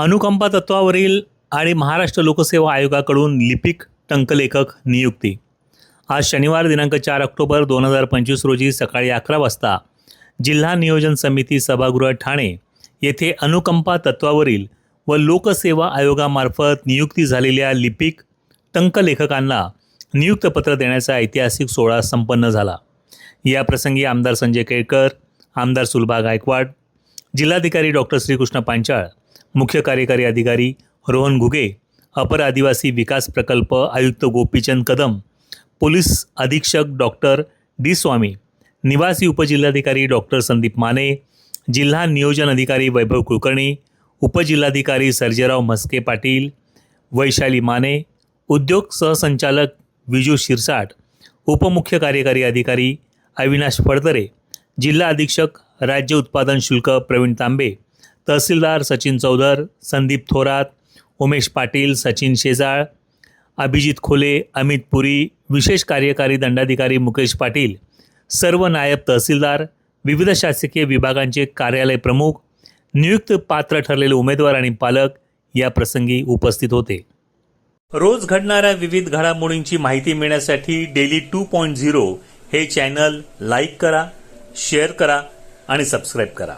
अनुकंपा तत्वावरील आणि महाराष्ट्र लोकसेवा आयोगाकडून लिपिक टंकलेखक नियुक्ती. आज शनिवार दिनांक चार ऑक्टोबर दोन हजार पंचवीस रोजी सकाळी अकरा वाजता जिल्हा नियोजन समिती सभागृह ठाणे येथे अनुकंपा तत्वावरील व लोकसेवा आयोगामार्फत नियुक्ती झालेल्या लिपिक टंकलेखकांना नियुक्तपत्र देण्याचा ऐतिहासिक सोहळा संपन्न झाला. या प्रसंगी आमदार संजय केळकर आमदार सुलभा गायकवाड जिल्हाधिकारी डॉक्टर श्रीकृष्ण पांचाळ मुख्य कार्यकारी अधिकारी रोहन घुगे अपर आदिवासी विकास प्रकल्प आयुक्त गोपीचंद कदम पोलीस अधीक्षक डॉक्टर डी स्वामी निवासी उपजिल्हाधिकारी डॉक्टर संदीप माने जिल्हा नियोजन अधिकारी वैभव कुलकर्णी उपजिल्हाधिकारी सर्जेराव म्हस्के पाटील वैशाली माने उद्योग सहसंचालक विजू शिरसाट उपमुख्य कार्यकारी अधिकारी अविनाश फडतरे जिल्हा अधीक्षक राज्य उत्पादन शुल्क प्रवीण तांबे तहसीलदार सचिन चौधर संदीप थोरात उमेश पाटील सचिन शेजाळ अभिजित खोले अमित पुरी विशेष कार्यकारी दंडाधिकारी मुकेश पाटील सर्व नायब तहसीलदार विविध शासकीय विभागांचे कार्यालय प्रमुख नियुक्त पात्र ठरलेले उमेदवार आणि पालक या प्रसंगी उपस्थित होते. रोज घडणाऱ्या विविध घडामोडींची माहिती मिळण्यासाठी डेली टू पॉईंट झिरो हे चॅनल लाईक करा शेअर करा आणि सबस्क्राईब करा.